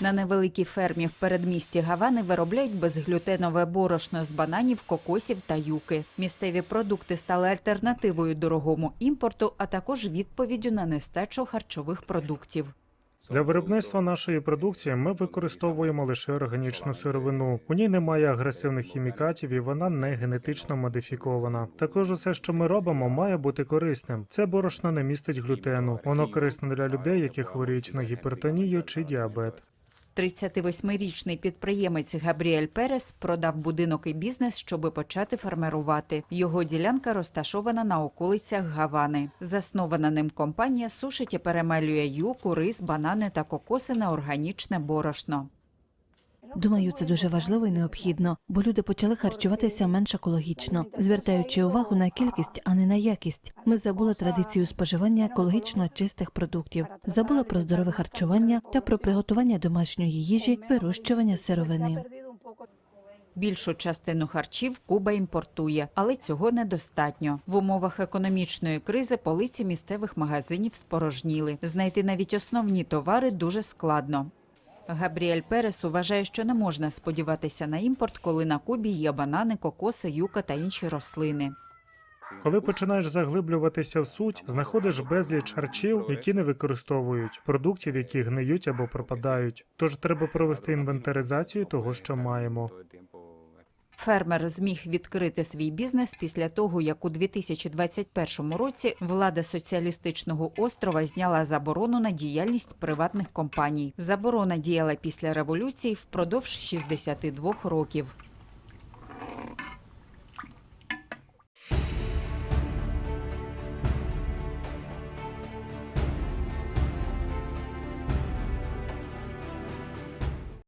На невеликій фермі в передмісті Гавани виробляють безглютенове борошно з бананів, кокосів та юки. Місцеві продукти стали альтернативою дорогому імпорту, а також відповіддю на нестачу харчових продуктів. Для виробництва нашої продукції ми використовуємо лише органічну сировину. У ній немає агресивних хімікатів і вона не генетично модифікована. Також усе, що ми робимо, має бути корисним. Це борошно не містить глютену. Воно корисне для людей, які хворіють на гіпертонію чи діабет. 38-річний підприємець Габріель Перес продав будинок і бізнес, щоби почати фермерувати. Його ділянка розташована на околицях Гавани. Заснована ним компанія сушить і перемелює юку, рис, банани та кокоси на органічне борошно. Думаю, це дуже важливо і необхідно, бо люди почали харчуватися менш екологічно, звертаючи увагу на кількість, а не на якість. Ми забули традицію споживання екологічно чистих продуктів, забули про здорове харчування та про приготування домашньої їжі, вирощування сировини. Більшу частину харчів Куба імпортує, але цього недостатньо. В умовах економічної кризи полиці місцевих магазинів спорожніли. Знайти навіть основні товари дуже складно. Габріель Перес вважає, що не можна сподіватися на імпорт, коли на Кубі є банани, кокоси, юка та інші рослини. Коли починаєш заглиблюватися в суть, знаходиш безліч харчів, які не використовують, продуктів, які гниють або пропадають. Тож треба провести інвентаризацію того, що маємо. Фермер зміг відкрити свій бізнес після того, як у 2021 році влада соціалістичного острова зняла заборону на діяльність приватних компаній. Заборона діяла після революції впродовж 62 років.